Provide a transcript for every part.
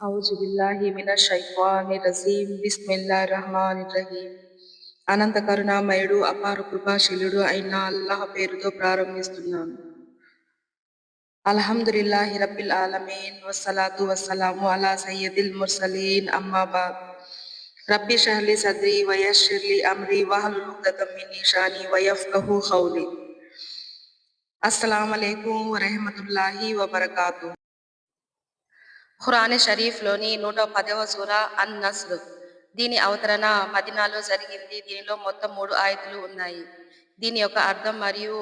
అవుజుబిల్లాహిమినషైవానిరజీం బిస్మిల్లా రహమాన్ రహీం అనంత కరుణామయుడు అపార కృపాశీలుడు అయిన అల్లాహ్ పేరుతో ప్రారంభిస్తున్నాను అల్హమ్దుల్లాహి రబ్బిల్ ఆలమీన్ వసలాతు వసలాము అలా సయ్యదిల్ ముర్సలీన్ అమ్మాబాద్ రబ్బి షహ్లీ సద్రి వయషిర్లీ అమ్రి వహలు గతమ్మిని షాని వయఫ్ కహు ఖౌలీ अस्सलाम वालेकुम रहमतुल्लाहि व बरकातहू ఖురాన్ షరీఫ్లోని నూట పదవ సూర అన్ నస్ర్ దీని అవతరణ మదినాలో జరిగింది. దీనిలో మొత్తం మూడు ఆయతులు ఉన్నాయి. దీని యొక్క అర్థం మరియు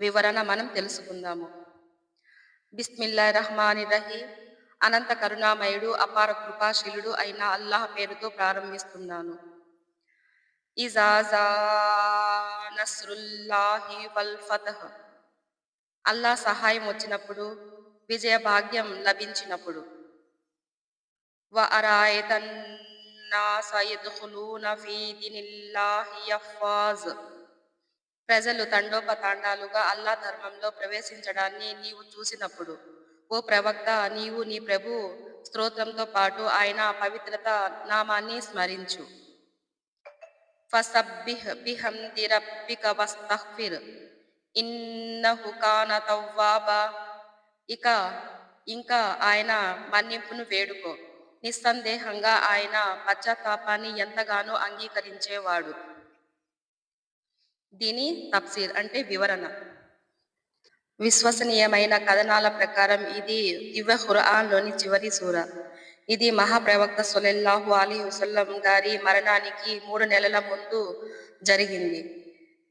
వివరణ మనం తెలుసుకుందాము. బిస్మిల్లా రహమాని రహీం. అనంత కరుణామయుడు అపార కృపాశీలుడు అయిన అల్లాహ్ పేరుతో ప్రారంభిస్తున్నాను. ఇజాజా వల్ అల్లా సహాయం వచ్చినప్పుడు విజయ భాగ్యం లభించినప్పుడు. ప్రజలు తండోపతాండాలుగా అల్లా ధర్మంలో ప్రవేశించడాన్ని నీవు చూసినప్పుడు ఓ ప్రవక్త నీవు నీ ప్రభు స్తోత్రంతో పాటు ఆయన పవిత్రత నామాన్ని స్మరించు. ఫసబ్బిహ్ బిహమ్ది రబ్బిక వస్తగ్ఫిర్ ఇన్నహు కాన తవ్వాబా. ఇక ఇంకా ఆయన మన్నింపును వేడుకో. నిస్సందేహంగా ఆయన పశ్చాత్తాపాన్ని ఎంతగానో అంగీకరించేవాడు. దీని తప్సీర్ అంటే వివరణ. విశ్వసనీయమైన కథనాల ప్రకారం ఇది దివ్య హురాన్లోని చివరి సూర. ఇది మహాప్రవక్త సొలెల్లాహు అలీ హుసల్లం గారి మరణానికి మూడు నెలల ముందు జరిగింది.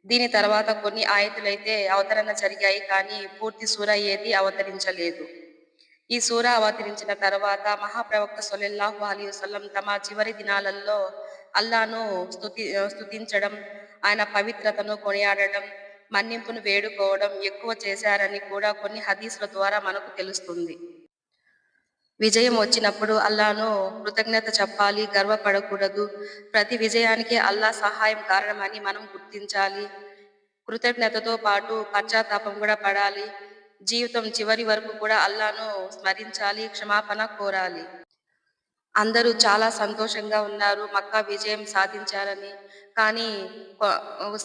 దీని తర్వాత కొన్ని ఆయతులైతే అవతరణ జరిగాయి కానీ పూర్తి సూర ఏది అవతరించలేదు. ఈ సూర అవతరించిన తర్వాత మహాప్రవక్త సొలెల్లాహు అలీ వసల్లం తమ చివరి దినాలలో అల్లాను స్థుతి స్థుతించడం ఆయన పవిత్రతను కొనియాడడం మన్నింపును వేడుకోవడం ఎక్కువ చేశారని కూడా కొన్ని హదీసుల ద్వారా మనకు తెలుస్తుంది. విజయం వచ్చినప్పుడు అల్లాను కృతజ్ఞత చెప్పాలి గర్వపడకూడదు. ప్రతి విజయానికి అల్లా సహాయం కారణమని మనం గుర్తించాలి. కృతజ్ఞతతో పాటు పశ్చాత్తాపం కూడా పడాలి. జీవితం చివరి వరకు కూడా అల్లాను స్మరించాలి క్షమాపణ కోరాలి. అందరూ చాలా సంతోషంగా ఉన్నారు మక్కా విజయం సాధించారని. కానీ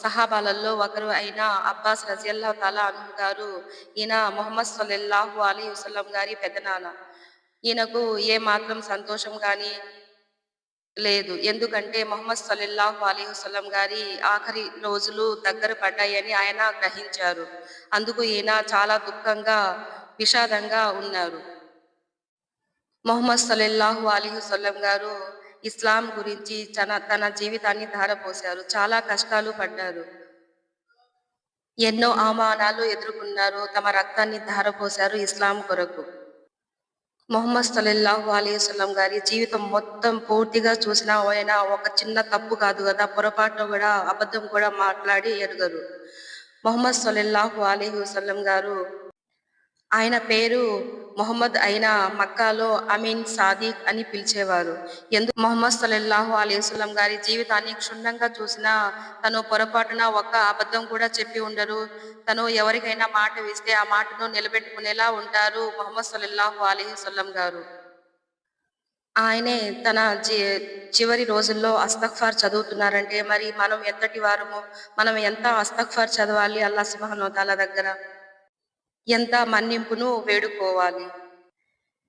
సహాబాలలో ఒకరు అయిన అబ్బాస్ రజియల్లా తాలా అను గారు ఈయన మొహమ్మద్ సొలెల్లాహు అలీ వసలం గారి పెద్దనాన్న ఈయనకు ఏ మాత్రం సంతోషం కానీ లేదు. ఎందుకంటే మొహమ్మద్ సల్లెల్లాహు అలీ వసలం గారి ఆఖరి రోజులు దగ్గర పడ్డాయని ఆయన గ్రహించారు. అందుకు ఈయన చాలా దుఃఖంగా విషాదంగా ఉన్నారు. మొహమ్మద్ సల్లెల్లాహు అలీ వసలం గారు ఇస్లాం గురించి తన తన జీవితాన్ని ధారపోశారు. చాలా కష్టాలు పడ్డారు. ఎన్నో అవమానాలు ఎదుర్కొన్నారు. తమ రక్తాన్ని ధారపోశారు ఇస్లాం కొరకు. మొహమ్మద్ సల్లల్లాహు వసలం గారి జీవితం మొత్తం పూర్తిగా చూసిన ఆయన ఒక చిన్న తప్పు కాదు కదా పొరపాటు కూడా అబద్ధం కూడా మాట్లాడి ఎరుగరు. మొహమ్మద్ సల్లల్లాహు అలీ వసలం గారు ఆయన పేరు మొహమ్మద్ అయిన మక్కాలో అమీన్ సాదిక్ అని పిలిచేవారు. ఎందుకు మొహమ్మద్ సల్లల్లాహు అలీస్లం గారి జీవితాన్ని క్షుణ్ణంగా చూసినా తను పొరపాటున ఒక్క అబద్ధం కూడా చెప్పి ఉండరు. తను ఎవరికైనా మాట ఇస్తే ఆ మాటను నిలబెట్టుకునేలా ఉంటారు మొహమ్మద్ సల్లల్లాహు అలీస్లం గారు. ఆయనే తన జీ చివరి రోజుల్లో అస్తక్ఫార్ చదువుతున్నారంటే మరి మనం ఎంతటి వారము? మనం ఎంత అస్తక్ఫార్ చదవాలి? అల్లా సుబహానోతాల దగ్గర? ఎంత మన్నింపును వేడుకోవాలి.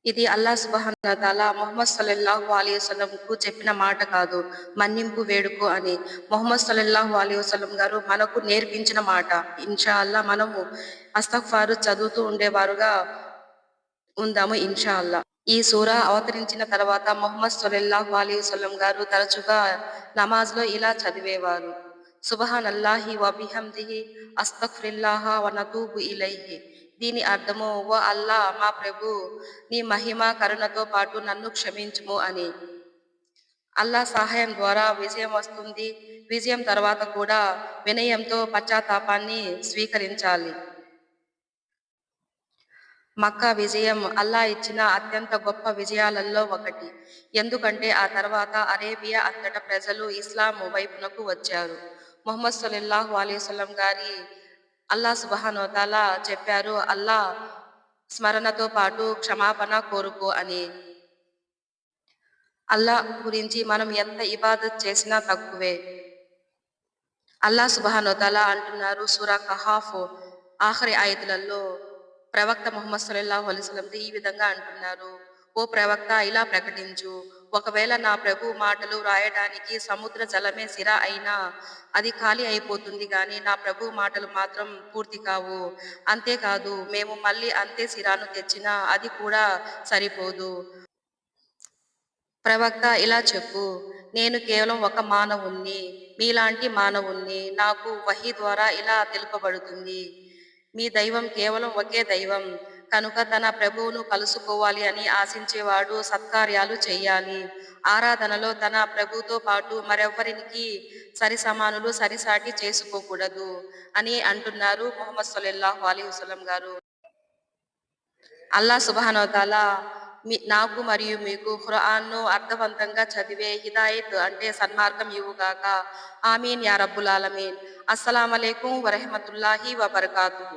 ఇది అల్లా సుబహానతాల మొహమ్మద్ సల్లల్లాహు అలీ వసలంకు చెప్పిన మాట కాదు. మన్నింపు వేడుకో అని మొహమ్మద్ సల్లల్లాహు అలీ వసలం గారు మనకు నేర్పించిన మాట. ఇన్షా అల్లా మనము అస్తఫారు చదువుతూ ఉండేవారుగా ఉందాము ఇన్షా అల్లా ఈ సూర అవతరించిన తర్వాత మొహమ్మద్ సొలెల్లాహు అలీ వసలం గారు తరచుగా నమాజ్లో ఇలా చదివేవారు. సుబహాన్ అల్లాహి వబిహందిహి అస్తఫ్రిల్లాహ వనతూబు ఇలైహి. దీని అర్థము ఓ అల్లా మా ప్రభు నీ మహిమ కరుణతో పాటు నన్ను క్షమించుము అని. అల్లా సహాయం ద్వారా విజయం వస్తుంది. విజయం తర్వాత కూడా వినయంతో పశ్చాత్తాపాన్ని స్వీకరించాలి. మక్కా విజయం అల్లా ఇచ్చిన అత్యంత గొప్ప విజయాలలో ఒకటి. ఎందుకంటే ఆ తర్వాత అరేబియా అంతటా ప్రజలు ఇస్లాం వైపునకు వచ్చారు. మొహమ్మద్ సల్లల్లాహు అలీస్లం గారి అల్లా సుబహానోతాలా చెప్పారు అల్లా స్మరణతో పాటు క్షమాపణ కోరుకో అని. అల్లా గురించి మనం ఎంత ఇబాదత్ చేసినా తక్కువే. అల్లా సుబహానోతాలా అంటున్నారు సురా కహాఫ్ ఆఖరి ఆయుధులలో ప్రవక్త ముహమ్మద్ సల్లాహు అలైహి ఈ విధంగా అంటున్నారు ఓ ప్రవక్త ఇలా ప్రకటించు ఒకవేళ నా ప్రభు మాటలు రాయడానికి సముద్ర జలమే సిర అయినా అది ఖాళీ అయిపోతుంది కానీ నా ప్రభు మాటలు మాత్రం పూర్తి కావు. అంతేకాదు మేము మళ్ళీ అంతే సిరాను తెచ్చినా అది కూడా సరిపోదు. ప్రవక్త ఇలా చెప్పు నేను కేవలం ఒక మానవుణ్ణి మీలాంటి మానవుణ్ణి నాకు వహి ద్వారా ఇలా తెలుపబడుతుంది. మీ దైవం కేవలం ఒకే దైవం కనుక తన ప్రభువును కలుసుకోవాలి అని ఆశించేవాడు సత్కార్యాలు చేయాలి. ఆరాధనలో తన ప్రభుతో పాటు మరెవ్వరికి సరి సమానులు సరిసాటి చేసుకోకూడదు అని అంటున్నారు మొహమ్మద్ సల్లల్లాహు అలీ వసలం గారు. అల్లా సుబహనోతాల మీ నాకు మరియు మీకు ఖురాన్ను అర్థవంతంగా చదివే హిదాయత్ అంటే సన్మార్గం ఇవ్వుగాక. ఆమీన్ యా రబ్బుల్ ఆలమీన్. అస్సలం వరహమతుల్లాహి వబర్కాతు